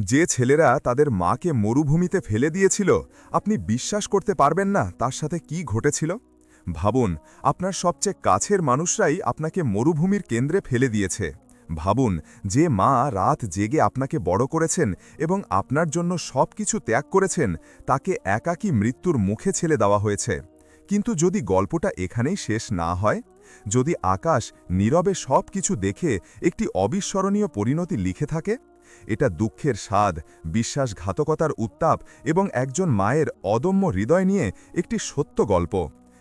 যে ছেলেরা তাদের মাকে মরুভূমিতে ফেলে দিয়েছিল, আপনি বিশ্বাস করতে পারবেন না তার সাথে কি ঘটেছিল? ভাবুন, আপনার সবচেয়ে কাছের মানুষরাই আপনাকে মরুভূমির কেন্দ্রে ফেলে দিয়েছে। ভাবুন, যে মা রাত জেগে আপনাকে বড় করেছেন এবং আপনার জন্য সব কিছু ত্যাগ করেছেন, তাকে একাকী মৃত্যুর মুখে ছেলে দেওয়া হয়েছে। কিন্তু যদি গল্পটা এখানেই শেষ না হয়? যদি আকাশ নীরবে সব কিছু দেখে একটি অবিস্মরণীয় পরিণতি লিখে থাকে? এটা দুঃখের স্বাদ, বিশ্বাসঘাতকতার উত্তাপ এবং একজন মায়ের অদম্য হৃদয় নিয়ে একটি সত্য গল্প।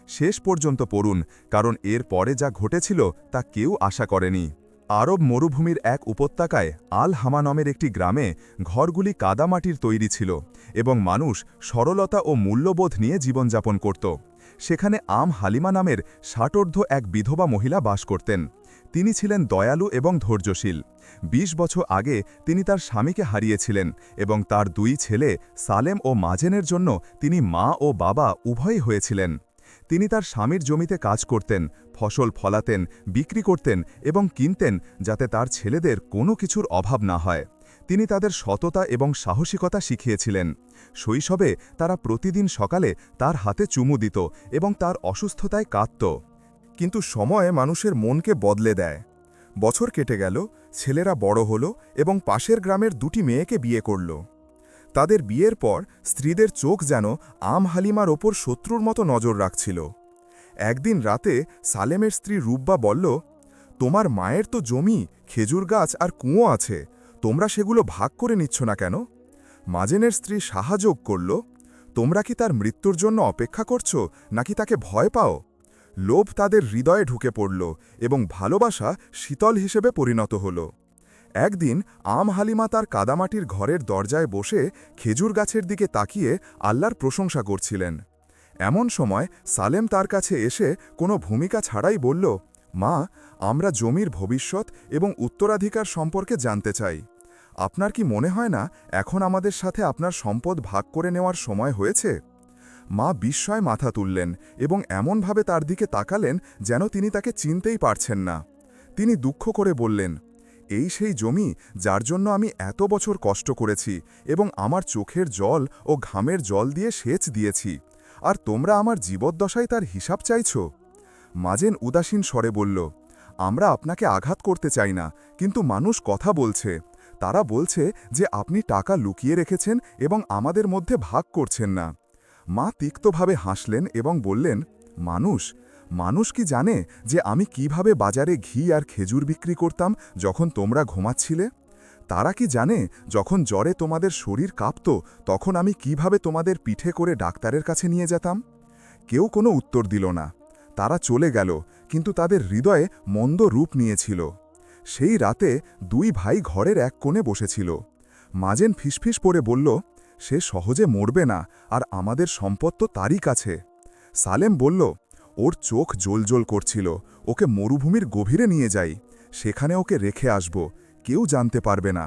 শেষ পর্যন্ত পড়ুন, কারণ এর পরে যা ঘটেছিল তা কেউ আশা করেনি। আরব মরুভূমির এক উপত্যকায় আল হামা নামের একটি গ্রামে ঘরগুলি কাদামাটির তৈরি ছিল এবং মানুষ সরলতা ও মূল্যবোধ নিয়ে জীবনযাপন করত। সেখানে আম হালিমা নামের ষাটোর্ধ এক বিধবা মহিলা বাস করতেন। তিনি ছিলেন দয়ালু এবং ধৈর্যশীল। ২০ বছর আগে তিনি তার স্বামীকে হারিয়েছিলেন এবং তার দুই ছেলে সালেম ও মাজেনের জন্য তিনি মা ও বাবা উভয়ই হয়েছিলেন। তিনি তার স্বামীর জমিতে কাজ করতেন, ফসল ফলাতেন, বিক্রি করতেন এবং কিনতেন যাতে তার ছেলেদের কোনো কিছুর অভাব না হয়। তিনি তাদের সততা এবং সাহসিকতা শিখিয়েছিলেন। শৈশবে তারা প্রতিদিন সকালে তার হাতে চুমু দিত এবং তার অসুস্থতায় কাঁদত। কিন্তু সময় মানুষের মনকে বদলে দেয়। বছর কেটে গেল, ছেলেরা বড় হল এবং পাশের গ্রামের দুটি মেয়েকে বিয়ে করল। তাদের বিয়ের পর স্ত্রীদের চোখ যেন আম হালিমার ওপর শত্রুর মতো নজর রাখছিল। একদিন রাতে সালেমের স্ত্রী রুব্বা বলল, তোমার মায়ের তো জমি, খেজুর গাছ আর কুঁয়ো আছে, তোমরা সেগুলো ভাগ করে নিচ্ছ না কেন? মাজেনের স্ত্রী সাহাযোগ করল, তোমরা কি তার মৃত্যুর জন্য অপেক্ষা করছ, নাকি তাকে ভয় পাও? লোভ তাদের হৃদয়ে ঢুকে পড়ল এবং ভালোবাসা শীতল হিসেবে পরিণত হল। একদিন আম হালিমা তার কাদামাটির ঘরের দরজায় বসে খেজুর গাছের দিকে তাকিয়ে আল্লাহর প্রশংসা করছিলেন। এমন সময় সালেম তার কাছে এসে কোনো ভূমিকা ছাড়াই বলল, মা, আমরা জমির ভবিষ্যৎ এবং উত্তরাধিকার সম্পর্কে জানতে চাই। আপনার কি মনে হয় না এখন আমাদের সাথে আপনার সম্পদ ভাগ করে নেওয়ার সময় হয়েছে? মা বিস্ময় মাথা তুললেন এবং এমনভাবে তার দিকে তাকালেন যেন তিনি তাকে চিনতেই পারছেন না। তিনি দুঃখ করে বললেন, এই সেই জমি যার জন্য আমি এত বছর কষ্ট করেছি এবং আমার চোখের জল ও ঘামের জল দিয়ে সেচ দিয়েছি, আর তোমরা আমার জীবদ্দশায় তার হিসাব চাইছ? মাজেন উদাসীন স্বরে বলল, আমরা আপনাকে আঘাত করতে চাই না, কিন্তু মানুষ কথা বলছে। তারা বলছে যে আপনি টাকা লুকিয়ে রেখেছেন এবং আমাদের মধ্যে ভাগ করছেন না। মা তিক্তভাবে হাসলেন এবং বললেন, মানুষ মানুষ কি জানে যে আমি কীভাবে বাজারে ঘি আর খেজুর বিক্রি করতাম যখন তোমরা ঘুমাচ্ছিলে? তারা কি জানে যখন জ্বরে তোমাদের শরীর কাঁপত তখন আমি কীভাবে তোমাদের পিঠে করে ডাক্তারের কাছে নিয়ে যেতাম? কেউ কোনো উত্তর দিল না। তারা চলে গেল, কিন্তু তাদের হৃদয়ে মন্দ রূপ নিয়েছিল। সেই রাতে দুই ভাই ঘরের এক কোণে বসেছিল। মাজেন ফিসফিস পড়ে বলল সে সহজে মরবে না, আর আমাদের সম্পদ তো তারই কাছে। সালেম বলল, ওর চোখ জ্বলজ্বল করছিল, ওকে মরুভূমির গভীরে নিয়ে যাই, সেখানে ওকে রেখে আসব, কেউ জানতে পারবে না।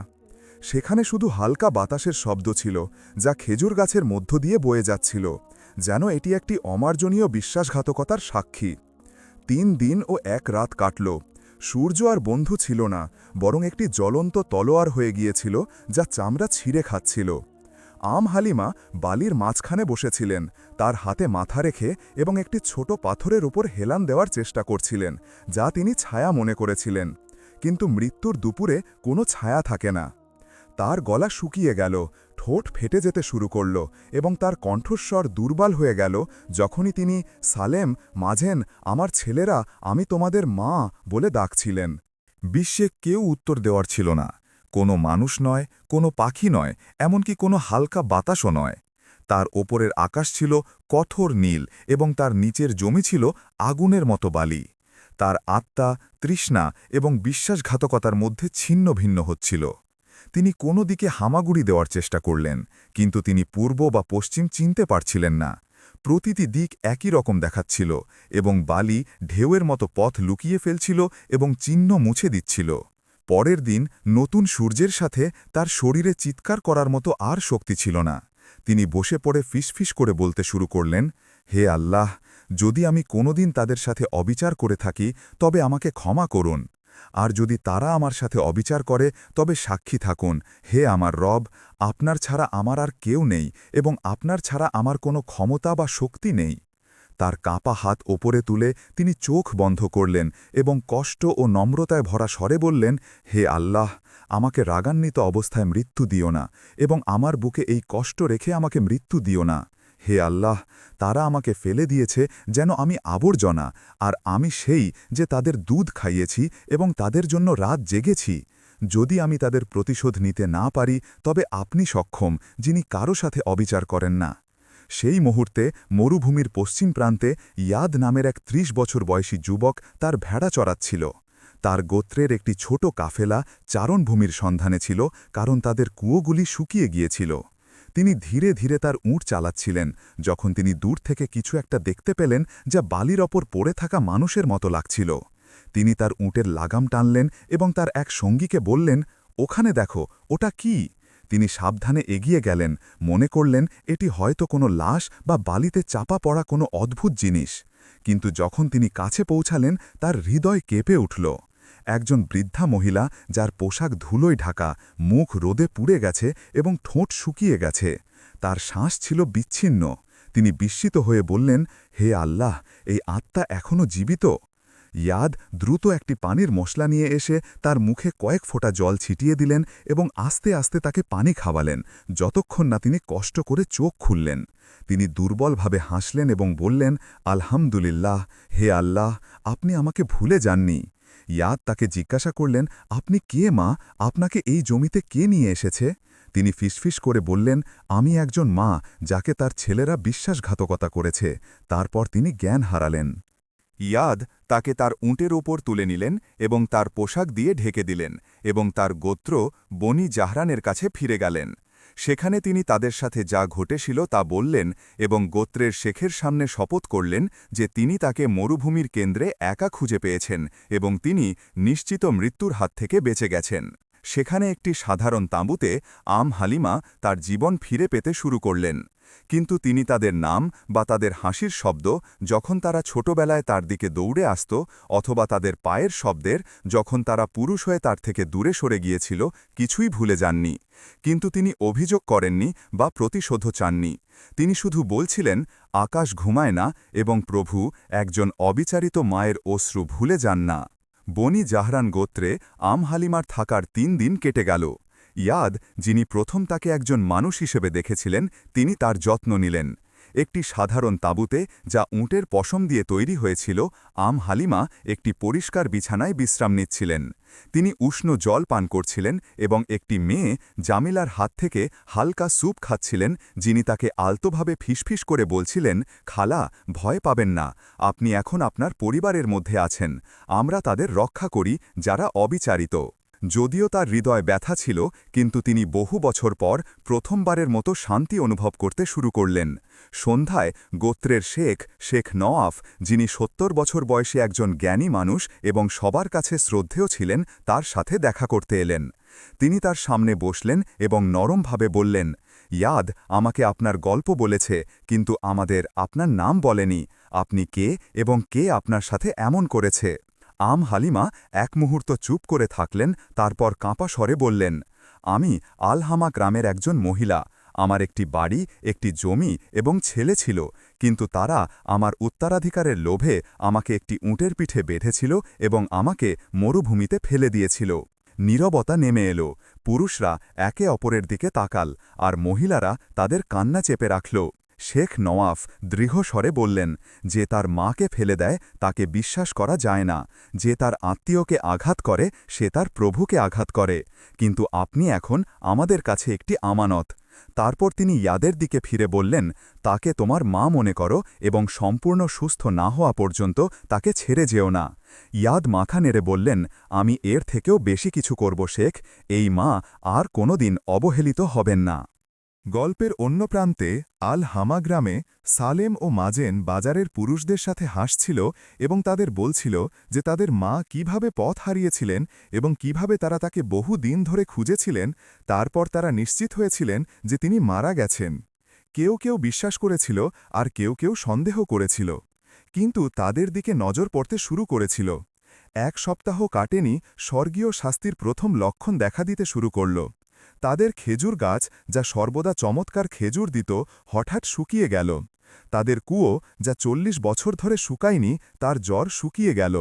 সেখানে শুধু হালকা বাতাসের শব্দ ছিল, যা খেজুর গাছের মধ্য দিয়ে বয়ে যাচ্ছিল, যেন এটি একটি অমার্জনীয় বিশ্বাসঘাতকতার সাক্ষী। তিন দিন ও এক রাত কাটল, সূর্য আর বন্ধু ছিল না, বরং একটি জ্বলন্ত তলোয়ার হয়ে গিয়েছিল, যা চামড়া ছিঁড়ে খাচ্ছিল। আম হালিমা বালির মাঝখানে বসেছিলেন। তার হাতে মাথা রেখে এবং একটি ছোট পাথরের উপর হেলান দেওয়ার চেষ্টা করছিলেন, যা তিনি ছায়া মনে করেছিলেন। কিন্তু মৃত্যুর দুপুরে কোনো ছায়া থাকে না। তার গলা শুকিয়ে গেল, ঠোঁট ফেটে যেতে শুরু করল এবং তার কণ্ঠস্বর দুর্বল হয়ে গেল যখনই তিনি, সালেম, মাঝেন, আমার ছেলেরা, আমি তোমাদের মা বলে ডাকছিলেন। বিশ্বে কেউ উত্তর দেওয়ার ছিল না। কোনো মানুষ নয়, কোনো পাখি নয়, এমনকি কোনো হালকা বাতাসও নয়। তার ওপরের আকাশ ছিল কঠোর নীল এবং তার নিচের জমি ছিল আগুনের মতো বালি। তার আত্মা তৃষ্ণা এবং বিশ্বাসঘাতকতার মধ্যে ছিন্ন ভিন্ন হচ্ছিল। তিনি কোনো দিকে হামাগুড়ি দেওয়ার চেষ্টা করলেন, কিন্তু তিনি পূর্ব বা পশ্চিম চিনতে পারছিলেন না। প্রতিটি দিক একই রকম দেখাচ্ছিল এবং বালি ঢেউয়ের মতো পথ লুকিয়ে ফেলছিল এবং চিহ্ন মুছে দিচ্ছিল। পরের দিন নতুন সূর্যের সাথে তার শরীরে চিৎকার করার মতো আর শক্তি ছিল না। তিনি বসে পড়ে ফিসফিস করে বলতে শুরু করলেন, হে আল্লাহ, যদি আমি কোনোদিন তাদের সাথে অবিচার করে থাকি, তবে আমাকে ক্ষমা করুন। আর যদি তারা আমার সাথে অবিচার করে, তবে সাক্ষী থাকুন। হে আমার রব, আপনার ছাড়া আমার আর কেউ নেই এবং আপনার ছাড়া আমার কোনো ক্ষমতা বা শক্তি নেই। তার কাঁপা হাত ওপরে তুলে তিনি চোখ বন্ধ করলেন এবং কষ্ট ও নম্রতায় ভরা স্বরে বললেন, হে আল্লাহ, আমাকে রাগান্বিত অবস্থায় মৃত্যু দিও না এবং আমার বুকে এই কষ্ট রেখে আমাকে মৃত্যু দিও না। হে আল্লাহ, তারা আমাকে ফেলে দিয়েছে যেন আমি আবর্জনা, আর আমি সেই যে তাদের দুধ খাইয়েছি এবং তাদের জন্য রাত জেগেছি। যদি আমি তাদের প্রতিশোধ নিতে না পারি, তবে আপনি সক্ষম, যিনি কারও সাথে অবিচার করেন না। সেই মুহূর্তে মরুভূমির পশ্চিম প্রান্তে ইয়াদ নামের এক ত্রিশ বছর বয়সী যুবক তার ভেড়া চড়াচ্ছিল। তার গোত্রের একটি ছোট কাফেলা চারণভূমির সন্ধানে ছিল, কারণ তাদের কুয়োগুলি শুকিয়ে গিয়েছিল। তিনি ধীরে ধীরে তার উঁট চালাচ্ছিলেন, যখন তিনি দূর থেকে কিছু একটা দেখতে পেলেন যা বালির ওপর পড়ে থাকা মানুষের মতো লাগছিল। তিনি তার উঁটের লাগাম টানলেন এবং তার এক সঙ্গীকে বললেন, ওখানে দেখো, ওটা কি? তিনি সাবধানে এগিয়ে গেলেন, মনে করলেন এটি হয়তো কোনো লাশ বা বালিতে চাপা পড়া কোনো অদ্ভুত জিনিস। কিন্তু যখন তিনি কাছে পৌঁছালেন, তার হৃদয় কেঁপে উঠল। একজন বৃদ্ধা মহিলা, যার পোশাক ধুলোয় ঢাকা, মুখ রোদে পুড়ে গেছে এবং ঠোঁট শুকিয়ে গেছে। তার শ্বাস ছিল বিচ্ছিন্ন। তিনি বিস্মিত হয়ে বললেন, হে আল্লাহ, এই আত্মা এখনও জীবিত? ইয়াদ দ্রুত একটি পানির মশলা নিয়ে এসে তার মুখে কয়েক ফোঁটা জল ছিটিয়ে দিলেন এবং আস্তে আস্তে তাকে পানি খাওয়ালেন, যতক্ষণ না তিনি কষ্ট করে চোখ খুললেন। তিনি দুর্বলভাবে হাসলেন এবং বললেন, আলহামদুলিল্লাহ, হে আল্লাহ, আপনি আমাকে ভুলে যাননি। ইয়াদ তাকে জিজ্ঞাসা করলেন, আপনি কে মা? আপনাকে এই জমিতে কে নিয়ে এসেছে? তিনি ফিসফিস করে বললেন, আমি একজন মা যাকে তার ছেলেরা বিশ্বাসঘাতকতা করেছে। তারপর তিনি জ্ঞান হারালেন। ইয়াদ তাকে তার উঁটের ওপর তুলে নিলেন এবং তার পোশাক দিয়ে ঢেকে দিলেন এবং তার গোত্র বনি জাহরানের কাছে ফিরে গেলেন। সেখানে তিনি তাদের সাথে যা ঘটেছিল তা বললেন এবং গোত্রের শেখের সামনে শপথ করলেন যে তিনি তাকে মরুভূমির কেন্দ্রে একা খুঁজে পেয়েছেন এবং তিনি নিশ্চিত মৃত্যুর হাত থেকে বেঁচে গেছেন। সেখানে একটি সাধারণ তাঁবুতে আম হালিমা তার জীবন ফিরে পেতে শুরু করলেন। কিন্তু তিনি তাদের নাম বা তাদের হাসির শব্দ যখন তারা ছোটবেলায় তার দিকে দৌড়ে আসত অথবা তাদের পায়ের শব্দের যখন তারা পুরুষ হয়ে তার থেকে দূরে সরে গিয়েছিল, কিছুই ভুলে যাননি। কিন্তু তিনি অভিযোগ করেননি বা প্রতিশোধ চাননি। তিনি শুধু বলছিলেন, আকাশ ঘুমায় না এবং প্রভু একজন অবিচারিত মায়ের অশ্রু ভুলে যান না। বনি জাহরান গোত্রে আম হালিমার থাকার তিন দিন কেটে গেল। ইয়াদ, যিনি প্রথম তাকে একজন মানুষ হিসেবে দেখেছিলেন, তিনি তার যত্ন নিলেন। একটি সাধারণ তাঁবুতে, যা উঁটের পশম দিয়ে তৈরি হয়েছিল, আম হালিমা একটি পরিষ্কার বিছানায় বিশ্রাম নিচ্ছিলেন। তিনি উষ্ণ জল পান করছিলেন এবং একটি মেয়ে, জামিলার হাত থেকে হালকা স্যুপ খাচ্ছিলেন, যিনি তাকে আলতোভাবে ফিসফিস করে বলছিলেন, খালা, ভয় পাবেন না, আপনি এখন আপনার পরিবারের মধ্যে আছেন, আমরা তাদের রক্ষা করি, যারা অবিচারিত। যদিও তার হৃদয় ব্যথা ছিল, কিন্তু তিনি বহু বছর পর প্রথমবারের মতো শান্তি অনুভব করতে শুরু করলেন। সন্ধ্যায় গোত্রের শেখ শেখ নওয়াফ, যিনি সত্তর বছর বয়সে একজন জ্ঞানী মানুষ এবং সবার কাছে শ্রদ্ধেয় ছিলেন, তার সাথে দেখা করতে এলেন। তিনি তার সামনে বসলেন এবং নরমভাবে বললেন, ইয়াদ আমাকে আপনার গল্প বলেছে, কিন্তু আমাদের আপনার নাম বলেনি। আপনি কে এবং কে আপনার সাথে এমন করেছে? আম হালিমা এক মুহূর্ত চুপ করে থাকলেন, তারপর কাঁপা স্বরে বললেন, আমি আলহামা গ্রামের একজন মহিলা। আমার একটি বাড়ি, একটি জমি এবং ছেলে ছিল, কিন্তু তারা আমার উত্তরাধিকারের লোভে আমাকে একটি উঁটের পিঠে বেঁধেছিল এবং আমাকে মরুভূমিতে ফেলে দিয়েছিল। নীরবতা নেমে এলো, পুরুষরা একে অপরের দিকে তাকাল, আর মহিলারা তাদের কান্না চেপে রাখল। শেখ নওয়াফ দৃঢ়স্বরে বললেন, যে তার মাকে ফেলে দেয়, তাকে বিশ্বাস করা যায় না। যে তার আত্মীয়কে আঘাত করে, সে তার প্রভুকে আঘাত করে। কিন্তু আপনি এখন আমাদের কাছে একটি আমানত। তারপর তিনি ইয়াদের দিকে ফিরে বললেন, তাকে তোমার মা মনে করো এবং সম্পূর্ণ সুস্থ না হওয়া পর্যন্ত তাকে ছেড়ে যেও না। ইয়াদ মাখা নেড়ে বললেন, আমি এর থেকেও বেশি কিছু করব, শেখ। এই মা আর কোনোদিন অবহেলিত হবেন না। গল্পের অন্য প্রান্তে আল হামা গ্রামে সালেম ও মাজেন বাজারের পুরুষদের সাথে হাসছিল এবং তাদের বলছিল যে তাদের মা কীভাবে পথ হারিয়েছিলেন এবং কীভাবে তারা তাকে বহু দিন ধরে খুঁজেছিলেন, তারপর তারা নিশ্চিত হয়েছিলেন যে তিনি মারা গেছেন। কেউ কেউ বিশ্বাস করেছিল আর কেউ কেউ সন্দেহ করেছিল। কিন্তু তাদের দিকে নজর পড়তে শুরু করেছিল। এক সপ্তাহ কাটেনি, স্বর্গীয় শাস্তির প্রথম লক্ষণ দেখা দিতে শুরু করল। তাদের খেজুর গাছ, যা সর্বদা চমৎকার খেজুর দিত, হঠাৎ শুকিয়ে গেল। তাদের কুয়ো, যা চল্লিশ বছর ধরে শুকায়নি, তার জ্বর শুকিয়ে গেল।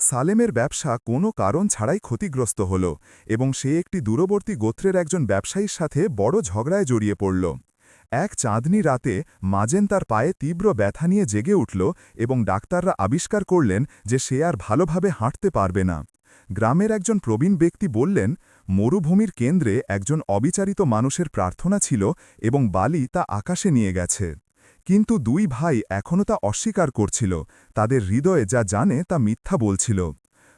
সালেমের ব্যবসা কোনো কারণ ছাড়াই ক্ষতিগ্রস্ত হল এবং সে একটি দূরবর্তী গোত্রের একজন ব্যবসায়ীর সাথে বড় ঝগড়ায় জড়িয়ে পড়ল। এক চাঁদনি রাতে মাজেন তার পায়ে তীব্র ব্যথা নিয়ে জেগে উঠল এবং ডাক্তাররা আবিষ্কার করলেন যে সে আর ভালোভাবে হাঁটতে পারবে না। গ্রামের একজন প্রবীণ ব্যক্তি বললেন, মরুভূমির কেন্দ্রে একজন অবিচারিত মানুষের প্রার্থনা ছিল এবং বালি তা আকাশে নিয়ে গেছে। কিন্তু দুই ভাই এখনও তা অস্বীকার করছিল। তাদের হৃদয়ে যা জানে তা মিথ্যা বলছিল।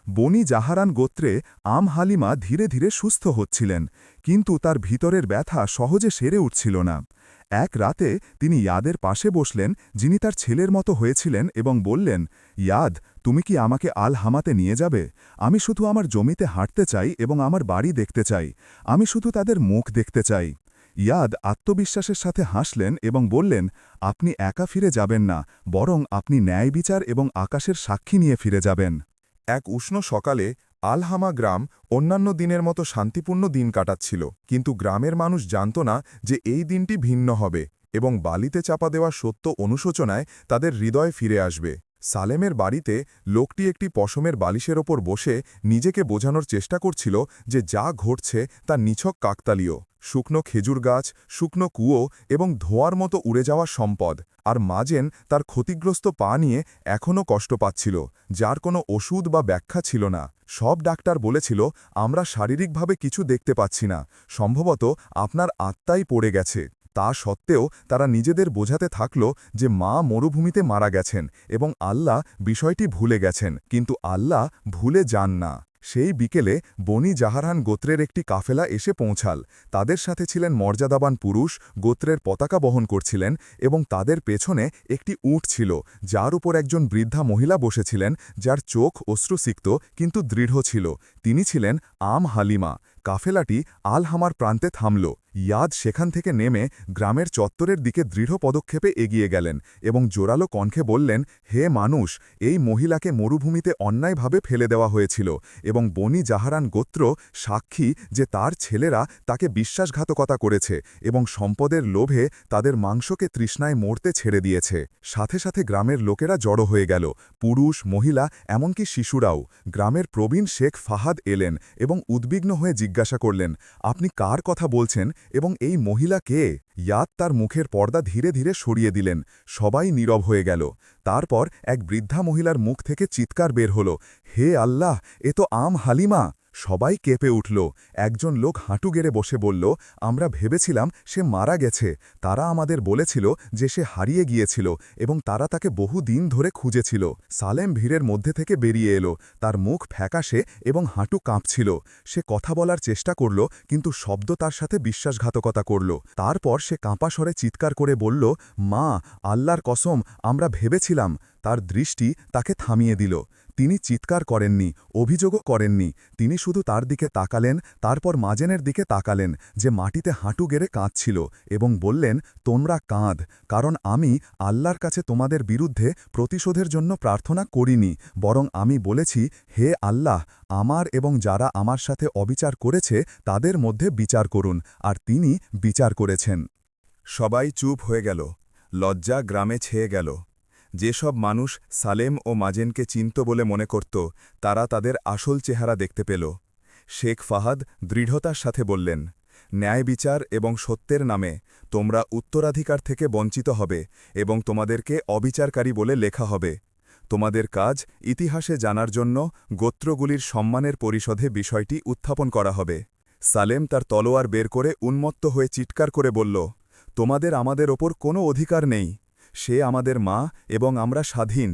বনি জাহারান গোত্রে আম হালিমা ধীরে ধীরে সুস্থ হচ্ছিলেন, কিন্তু তার ভিতরের ব্যথা সহজে সেরে উঠছিল না। এক রাতে তিনি ইয়াদের পাশে বসলেন, যিনি তার ছেলের মতো হয়েছিলেন এবং বললেন, ইয়াদ, তুমি কি আমাকে আল হামাতে নিয়ে যাবে? আমি শুধু আমার জমিতে হাঁটতে চাই এবং আমার বাড়ি দেখতে চাই। আমি শুধু তাদের মুখ দেখতে চাই। ইয়াদ আত্মবিশ্বাসের সাথে হাসলেন এবং বললেন, আপনি একা ফিরে যাবেন না, বরং আপনি ন্যায় বিচার এবং আকাশের সাক্ষী নিয়ে ফিরে যাবেন। এক উষ্ণ সকালে আলহামা গ্রাম অন্যান্য দিনের মতো শান্তিপূর্ণ দিন কাটাচ্ছিল, কিন্তু গ্রামের মানুষ জানত না যে এই দিনটি ভিন্ন হবে এবং বালিতে চাপা দেওয়া সত্য অনুশোচনায় তাদের হৃদয় ফিরে আসবে। সালেমের বাড়িতে লোকটি একটি পশমের বালিশের ওপর বসে নিজেকে বোঝানোর চেষ্টা করছিল যে যা ঘটছে তা নিছক কাকতালীয়, শুকনো খেজুর গাছ, শুকনো কুয়ো এবং ধোয়ার মতো উড়ে যাওয়া সম্পদ, আর মাজেন তার ক্ষতিগ্রস্ত পা নিয়ে এখনও কষ্ট পাচ্ছিল, যার কোনো ওষুধ বা ব্যাখ্যা ছিল না। সব ডাক্তার বলেছিল, আমরা শারীরিকভাবে কিছু দেখতে পাচ্ছি না, সম্ভবত আপনার আত্মাই পড়ে গেছে। তা সত্ত্বেও তারা নিজেদের বোঝাতে থাকল যে মা মরুভূমিতে মারা গেছেন এবং আল্লাহ বিষয়টি ভুলে গেছেন, কিন্তু আল্লাহ ভুলে যান না। সেই বিকেলে বনি জাহারহান গোত্রের একটি কাফেলা এসে পৌঁছাল। তাদের সাথে ছিলেন মর্যাদাবান পুরুষ, গোত্রের পতাকা বহন করছিলেন এবং তাদের পেছনে একটি উট ছিল, যার উপর একজন বৃদ্ধা মহিলা বসেছিলেন, যার চোখ অশ্রুসিক্ত, কিন্তু দৃঢ় ছিল। তিনি ছিলেন আম হালিমা। কাফেলাটি আলহামার প্রান্তে থামল। ইয়াদ সেখান থেকে নেমে গ্রামের চত্বরের দিকে দৃঢ় পদক্ষেপে এগিয়ে গেলেন এবং জোরালো কণ্ঠে বললেন, হে মানুষ, এই মহিলাকে মরুভূমিতে অন্যায়ভাবে ফেলে দেওয়া হয়েছিল এবং বনি জাহারান গোত্র সাক্ষী যে তার ছেলেরা তাকে বিশ্বাসঘাতকতা করেছে এবং সম্পদের লোভে তাদের মাংসকে তৃষ্ণায় মরতে ছেড়ে দিয়েছে। সাথে সাথে গ্রামের লোকেরা জড়ো হয়ে গেল। পুরুষ, মহিলা, এমনকি শিশুরাও। গ্রামের প্রবীণ শেখ ফাহাদ এলেন এবং উদ্বিগ্ন হয়ে জিজ্ঞাসা করলেন, আপনি কার কথা বলছেন এবং এই মহিলা কে? ইয়াদ তার মুখের পর্দা ধীরে ধীরে সরিয়ে দিলেন, সবাই নীরব হয়ে গেল। তারপর এক বৃদ্ধা মহিলার মুখ থেকে চিৎকার বের হল, হে আল্লাহ, এ তো আম হালিমা! সবাই কেঁপে উঠল। একজন লোক হাঁটু গেড়ে বসে বলল, আমরা ভেবেছিলাম সে মারা গেছে। তারা আমাদের বলেছিল যে সে হারিয়ে গিয়েছিল এবং তারা তাকে বহু দিন ধরে খুঁজেছিল। সালেম ভিড়ের মধ্যে থেকে বেরিয়ে এলো। তার মুখ ফ্যাকাশে এবং হাঁটু কাঁপছিল। সে কথা বলার চেষ্টা করল, কিন্তু শব্দ তার সাথে বিশ্বাসঘাতকতা করল। তারপর সে কাঁপা স্বরে চিৎকার করে বলল, মা, আল্লাহর কসম, আমরা ভেবেছিলাম তার দৃষ্টি তাকে থামিয়ে দিল। তিনি চিৎকার করেননি, অভিযোগও করেননি। তিনি শুধু তার দিকে তাকালেন, তারপর মাজেনের দিকে তাকালেন, যে মাটিতে হাঁটু গেড়ে কাঁদছিল এবং বললেন, তোমরা কাঁদ, কারণ আমি আল্লাহর কাছে তোমাদের বিরুদ্ধে প্রতিশোধের জন্য প্রার্থনা করিনি, বরং আমি বলেছি, হে আল্লাহ, আমার এবং যারা আমার সাথে অবিচার করেছে, তাদের মধ্যে বিচার করুন। আর তিনি বিচার করেছেন। সবাই চুপ হয়ে গেল। লজ্জা গ্রামে ছেয়ে গেল। যেসব মানুষ সালেম ও মাজেনকে চিনত বলে মনে করত, তারা তাদের আসল চেহারা দেখতে পেল। শেখ ফাহাদ দৃঢ়তার সাথে বললেন, ন্যায় বিচার এবং সত্যের নামে তোমরা উত্তরাধিকার থেকে বঞ্চিত হবে এবং তোমাদেরকে অবিচারকারী বলে লেখা হবে। তোমাদের কাজ ইতিহাসে জানার জন্য গোত্রগুলির সম্মানের পরিষদে বিষয়টি উত্থাপন করা হবে। সালেম তার তলোয়ার বের করে উন্মত্ত হয়ে চিৎকার করে বলল, তোমাদের আমাদের ওপর কোনো অধিকার নেই। সে আমাদের মা এবং আমরা স্বাধীন।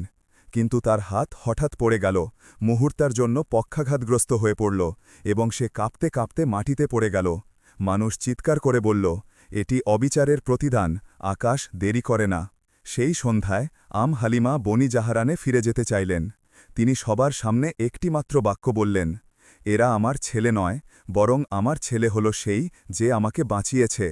কিন্তু তার হাত হঠাৎ পড়ে গেল, মুহূর্তার জন্য পক্ষাঘাতগ্রস্ত হয়ে পড়ল এবং সে কাঁপতে কাঁপতে মাটিতে পড়ে গেল। মানুষ চিৎকার করে বলল, এটি অবিচারের প্রতিদান, আকাশ দেরি করে না। সেই সন্ধ্যায় আম হালিমা বনি জাহারানে ফিরে যেতে চাইলেন। তিনি সবার সামনে একটি মাত্র বাক্য বললেন, এরা আমার ছেলে নয়, বরং আমার ছেলে হল সেই যে আমাকে বাঁচিয়েছে।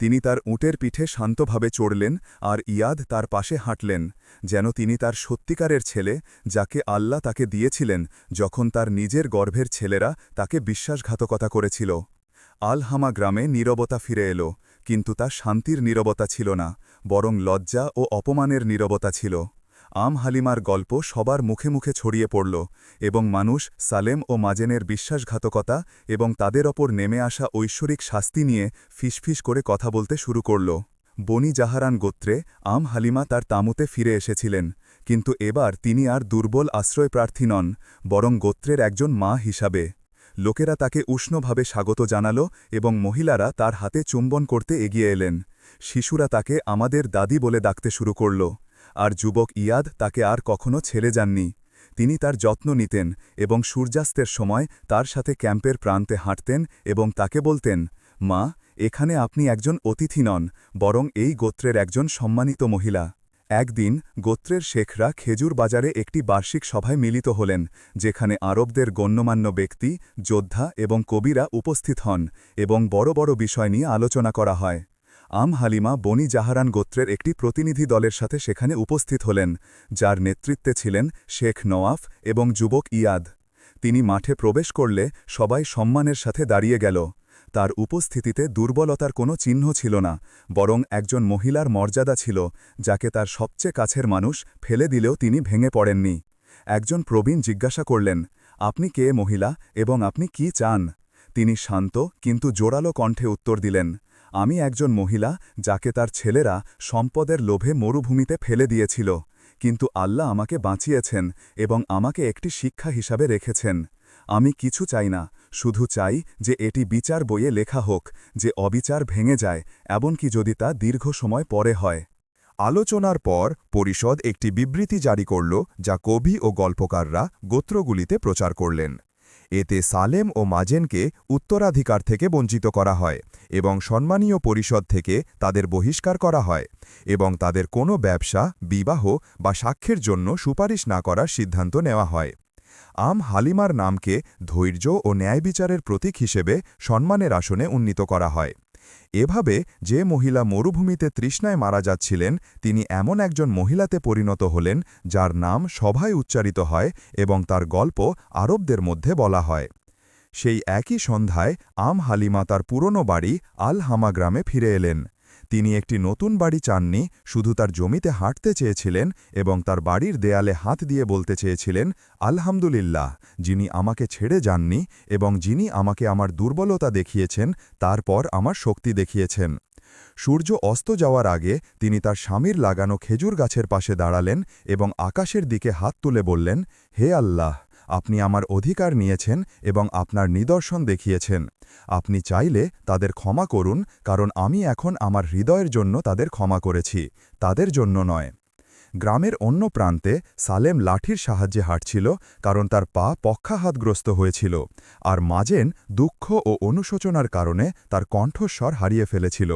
তিনি তার উটের পিঠে শান্তভাবে চড়লেন আর ইয়াদ তার পাশে হাঁটলেন, যেন তিনি তার সত্যিকারের ছেলে, যাকে আল্লাহ তাকে দিয়েছিলেন যখন তার নিজের গর্ভের ছেলেরা তাকে বিশ্বাসঘাতকতা করেছিল। আলহামা গ্রামে নীরবতা ফিরে এলো, কিন্তু তা শান্তির নীরবতা ছিল না, বরং লজ্জা ও অপমানের নীরবতা ছিল। আম হালিমার গল্প সবার মুখে মুখে ছড়িয়ে পড়ল এবং মানুষ, সালেম ও মাজেনের বিশ্বাসঘাতকতা এবং তাদের ওপর নেমে আসা ঐশ্বরিক শাস্তি নিয়ে ফিসফিস করে কথা বলতে শুরু করল। বনি জাহারান গোত্রে আম হালিমা তার তামুতে ফিরে এসেছিলেন, কিন্তু এবার তিনি আর দুর্বল আশ্রয়প্রার্থী নন, বরং গোত্রের একজন মা হিসাবে। লোকেরা তাকে উষ্ণভাবে স্বাগত জানাল এবং মহিলারা তার হাতে চুম্বন করতে এগিয়ে এলেন। শিশুরা তাকে আমাদের দাদি বলে ডাকতে শুরু করল। আর যুবক ইয়াদ তাকে আর কখনো ছেড়ে যাননি। তিনি তার যত্ন নিতেন এবং সূর্যাস্তের সময় তার সাথে ক্যাম্পের প্রান্তে হাঁটতেন এবং তাকে বলতেন, মা, এখানে আপনি একজন অতিথি নন, বরং এই গোত্রের একজন সম্মানিত মহিলা। একদিন গোত্রের শেখরা খেজুর বাজারে একটি বার্ষিক সভায় মিলিত হলেন, যেখানে আরবদের গণ্যমান্য ব্যক্তি, যোদ্ধা এবং কবিরা উপস্থিত হন এবং বড় বড় বিষয় নিয়ে আলোচনা করা হয়। আম হালিমা বনি জাহারান গোত্রের একটি প্রতিনিধি দলের সাথে সেখানে উপস্থিত হলেন, যার নেতৃত্বে ছিলেন শেখ নওয়াফ এবং যুবক ইয়াদ। তিনি মাঠে প্রবেশ করলে সবাই সম্মানের সাথে দাঁড়িয়ে গেল। তার উপস্থিতিতে দুর্বলতার কোনো চিহ্ন ছিল না, বরং একজন মহিলার মর্যাদা ছিল, যাকে তার সবচেয়ে কাছের মানুষ ফেলে দিলেও তিনি ভেঙে পড়েননি। একজন প্রবীণ জিজ্ঞাসা করলেন, আপনি কে মহিলা এবং আপনি কি চান? তিনি শান্ত কিন্তু জোরালো কণ্ঠে উত্তর দিলেন আমি একজন মহিলা যাকে তার ছেলেরা সম্পদের লোভে মরুভূমিতে ফেলে দিয়েছিল, কিন্তু আল্লাহ আমাকে বাঁচিয়েছেন এবং আমাকে একটি শিক্ষা হিসাবে রেখেছেন। আমি কিছু চাই না, শুধু চাই যে এটি বিচার বইয়ে লেখা হোক, যে অবিচার ভেঙে যায়, এমনকি যদি তা দীর্ঘ সময় পরে হয়। আলোচনার পর পরিষদ একটি বিবৃতি জারি করল, যা কবি ও গল্পকাররা গোত্রগুলিতে প্রচার করলেন। এতে সালেম ও মাজেনকে উত্তরাধিকার থেকে বঞ্চিত করা হয় এবং সম্মানীয় পরিষদ থেকে তাদের বহিষ্কার করা হয় এবং তাদের কোনো ব্যবসা, বিবাহ বা সাক্ষ্যের জন্য সুপারিশ না করার সিদ্ধান্ত নেওয়া হয়। আম হালিমার নামকে ধৈর্য ও ন্যায় বিচারের প্রতীক হিসেবে সম্মানের আসনে উন্নীত করা হয়। এভাবে যে মহিলা মরুভূমিতে তৃষ্ণায় মারা যাচ্ছিলেন, তিনি এমন একজন মহিলাতে পরিণত হলেন, যার নাম সভায় উচ্চারিত হয় এবং তার গল্প আরবদের মধ্যে বলা হয়। সেই একই সন্ধ্যায় আম হালিমা তার পুরনো বাড়ি আল হামা গ্রামে ফিরে এলেন। তিনি একটি নতুন বাড়ি চাননি, শুধু তার জমিতে হাঁটতে চেয়েছিলেন এবং তার বাড়ির দেয়ালে হাত দিয়ে বলতে চেয়েছিলেন, আলহামদুলিল্লাহ, যিনি আমাকে ছেড়ে যাননি এবং যিনি আমাকে আমার দুর্বলতা দেখিয়েছেন তারপর আমার শক্তি দেখিয়েছেন। সূর্য অস্ত যাওয়ার আগে তিনি তার স্বামীর লাগানো খেজুর গাছের পাশে দাঁড়ালেন এবং আকাশের দিকে হাত তুলে বললেন, হে আল্লাহ আপনি আমার অধিকার নিয়েছেন এবং আপনার নিদর্শন দেখিয়েছেন। আপনি চাইলে তাদের ক্ষমা করুন, কারণ আমি এখন আমার হৃদয়ের জন্য তাদের ক্ষমা করেছি, তাদের জন্য নয়। গ্রামের অন্য প্রান্তে সালেম লাঠির সাহায্যে হাঁটছিল, কারণ তার পা পক্ষাহাতগ্রস্ত হয়েছিল, আর মাজেন দুঃখ ও অনুশোচনার কারণে তার কণ্ঠস্বর হারিয়ে ফেলেছিল।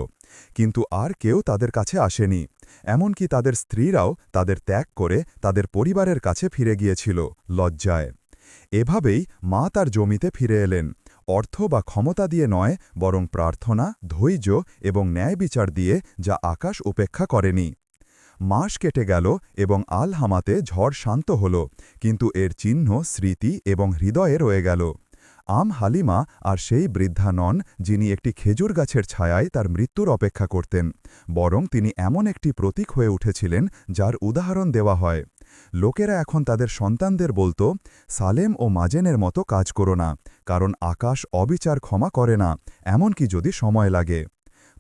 কিন্তু আর কেউ তাদের কাছে আসেনি, এমনকি তাদের স্ত্রীরাও তাদের ত্যাগ করে তাদের পরিবারের কাছে ফিরে গিয়েছিল, লজ্জায়। এভাবেই মা তার জমিতে ফিরে এলেন। অর্থ বা ক্ষমতা দিয়ে নয়, বরং প্রার্থনা, ধৈর্য এবং ন্যায় বিচার দিয়ে যা আকাশ উপেক্ষা করেনি। মাস কেটে গেল এবং আল হামাতে ঝড় শান্ত হল, কিন্তু এর চিহ্ন, স্মৃতি এবং হৃদয়ে রয়ে গেল। আম হালিমা আর সেই বৃদ্ধা নন, যিনি একটি খেজুর গাছের ছায়ায় তার মৃত্যুর অপেক্ষা করতেন, বরং তিনি এমন একটি প্রতীক হয়ে উঠেছিলেন যার উদাহরণ দেওয়া হয়। লোকেরা এখন তাদের সন্তানদের বলতো, সালেম ও মাজেনের মতো কাজ করো না, কারণ আকাশ অবিচার ক্ষমা করে না, এমনকি যদি সময় লাগে।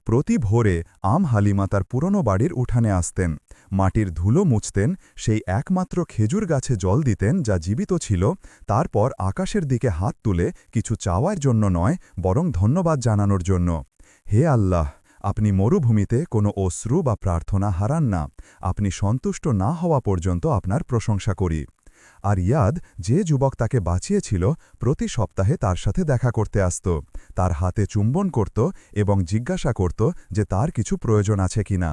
প্রতি ভোরে আম হালিমা তার পুরনো বাড়ির উঠানে আসতেন, মাটির ধুলো মুছতেন, সেই একমাত্র খেজুর গাছে জল দিতেন যা জীবিত ছিল, তারপর আকাশের দিকে হাত তুলে কিছু চাওয়ার জন্য নয়, বরং ধন্যবাদ জানানোর জন্য। হে আল্লাহ! আপনি মরুভূমিতে কোনো অশ্রু বা প্রার্থনা হারান না। আপনি সন্তুষ্ট না হওয়া পর্যন্ত আপনার প্রশংসা করি। আর ইয়াদ যে যুবক তাকে বাঁচিয়েছিল, প্রতি সপ্তাহে তার সাথে দেখা করতে আসত। তার হাতে চুম্বন করত এবং জিজ্ঞাসা করত যে তার কিছু প্রয়োজন আছে কিনা।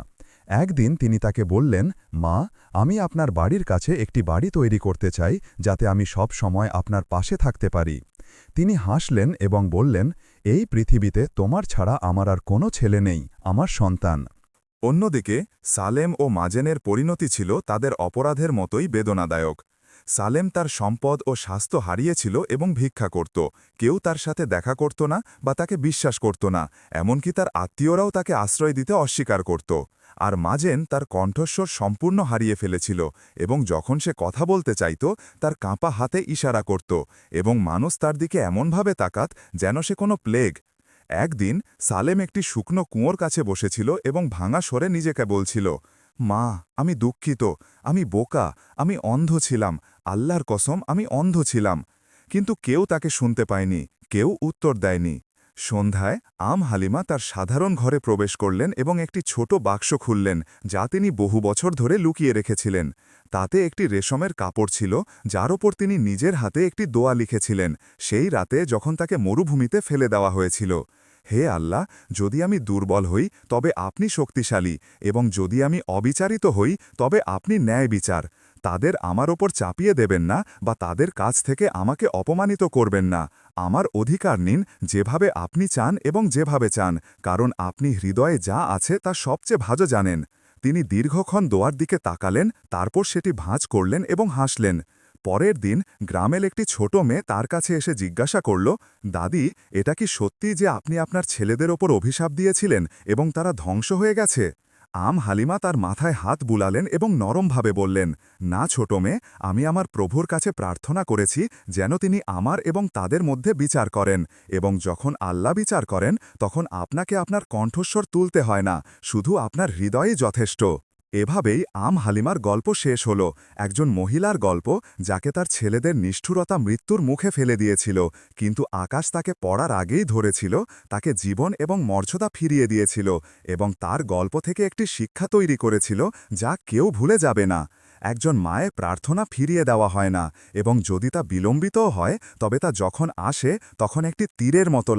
একদিন তিনি তাকে বললেন, মা, আমি আপনার বাড়ির কাছে একটি বাড়ি তৈরি করতে চাই, যাতে আমি সব সময় আপনার পাশে থাকতে পারি। তিনি হাসলেন এবং বললেন এই পৃথিবীতে তোমার ছাড়া আমার আর কোনো ছেলে নেই, আমার সন্তান। অন্যদিকে, সালেম ও মাজেনের পরিণতি ছিল তাদের অপরাধের মতোই বেদনাদায়ক। সালেম তার সম্পদ ও স্বাস্থ্য হারিয়েছিল এবং ভিক্ষা করত। কেউ তার সাথে দেখা করত না বা তাকে বিশ্বাস করত না, এমনকি তার আত্মীয়রাও তাকে আশ্রয় দিতে অস্বীকার করত। আর মাজেন তার কণ্ঠস্বর সম্পূর্ণ হারিয়ে ফেলেছিল এবং যখন সে কথা বলতে চাইত, তার কাঁপা হাতে ইশারা করত এবং মানুষ তার দিকে এমনভাবে তাকাত যেন সে কোনো প্লেগ। একদিন সালেম একটি শুকনো কুঁয়োর কাছে বসেছিল এবং ভাঙা স্বরে নিজেকে বলছিল মা, আমি দুঃখিত, আমি বোকা, আমি অন্ধ ছিলাম, আল্লাহর কসম, আমি অন্ধ ছিলাম। কিন্তু কেউ তাকে শুনতে পায়নি, কেউ উত্তর দেয়নি। সন্ধ্যায় আম হালিমা তার সাধারণ ঘরে প্রবেশ করলেন এবং একটি ছোট বাক্স খুললেন, যা তিনি বহু বছর ধরে লুকিয়ে রেখেছিলেন। তাতে একটি রেশমের কাপড় ছিল, যার ওপর তিনি নিজের হাতে একটি দোয়া লিখেছিলেন। সেই রাতে যখন তাকে মরুভূমিতে ফেলে দেওয়া হয়েছিল হে আল্লাহ, যদি আমি দুর্বল হই, তবে আপনি শক্তিশালী, এবং যদি আমি অবিচারিত হই, তবে আপনি ন্যায় বিচার তাদের আমার ওপর চাপিয়ে দেবেন না, বা তাদের কাছ থেকে আমাকে অপমানিত করবেন না। আমার অধিকার নিন, যেভাবে আপনি চান এবং যেভাবে চান, কারণ আপনি হৃদয়ে যা আছে তা সবচেয়ে ভালো জানেন। তিনি দীর্ঘক্ষণ দোয়ার দিকে তাকালেন, তারপর সেটি ভাঁজ করলেন এবং হাসলেন। পরের দিন গ্রামের একটি ছোট মেয়ে তার কাছে এসে জিজ্ঞাসা করল, দাদি, এটা কি সত্যি যে আপনি আপনার ছেলেদের ওপর অভিশাপ দিয়েছিলেন এবং তারা ধ্বংস হয়ে গেছে? আম হালিমা তার মাথায় হাত বুলালেন এবং নরমভাবে বললেন, না ছোট মেয়ে, আমি আমার প্রভুর কাছে প্রার্থনা করেছি যেন তিনি আমার এবং তাদের মধ্যে বিচার করেন এবং যখন আল্লাহ বিচার করেন, তখন আপনাকে আপনার কণ্ঠস্বর তুলতে হয় না, শুধু আপনার হৃদয়ই যথেষ্ট। এভাবেই আম হালিমার গল্প শেষ হল। একজন মহিলার গল্প, যাকে তার ছেলেদের নিষ্ঠুরতা মৃত্যুর মুখে ফেলে দিয়েছিল, কিন্তু আকাশ তাকে পড়ার আগেই ধরেছিল, তাকে জীবন এবং মর্যাদা ফিরিয়ে দিয়েছিল এবং তার গল্প থেকে একটি শিক্ষা তৈরি করেছিল, যা কেউ ভুলে যাবে না। একজন মায়ের প্রার্থনা ফিরিয়ে দেওয়া হয় না এবং যদি তা বিলম্বিতও হয়, তবে তা যখন আসে, তখন একটি তীরের মতো